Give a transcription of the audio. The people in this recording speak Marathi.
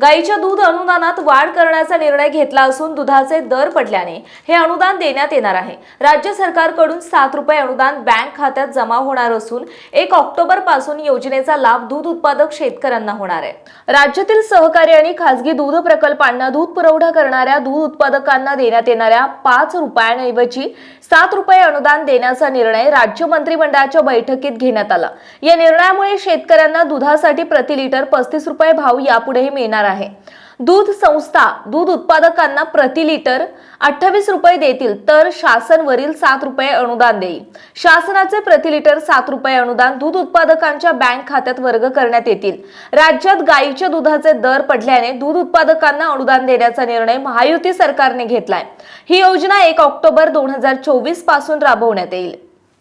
गाईच्या दूध अनुदानात वाढ करण्याचा निर्णय घेतला असून दुधाचे दर पडल्याने हे अनुदान देण्यात येणार आहे. राज्य सरकारकडून सात रुपये अनुदान बँक खात्यात जमा होणार असून एक ऑक्टोबरपासून योजनेचा लाभ दूध उत्पादक शेतकऱ्यांना होणार आहे. राज्यातील सहकारी आणि खासगी दूध प्रकल्पांना दूध पुरवठा करणाऱ्या दूध उत्पादकांना देण्यात येणाऱ्या पाच रुपयांऐवजी सात रुपये अनुदान देण्याचा निर्णय राज्य मंत्रिमंडळाच्या बैठकीत घेण्यात आला. या निर्णयामुळे शेतकऱ्यांना दुधासाठी प्रति लिटर पस्तीस रुपये भाव यापुढेही मिळणार आहे. दूध संस्था दूध उत्पादकांना प्रति लिटर अठ्ठावीस रुपये देतील तर शासन वरील सात रुपये अनुदान देईल. शासनाचे प्रति लिटर सात रुपये अनुदान दूध उत्पादकांच्या बँक खात्यात वर्ग करण्यात येतील. राज्यात गायीच्या दुधाचे दर पडल्याने दूध उत्पादकांना अनुदान देण्याचा निर्णय महायुती सरकारने घेतलाय. ही योजना एक ऑक्टोबर दोन हजार चोवीसपासून राबवण्यात येईल.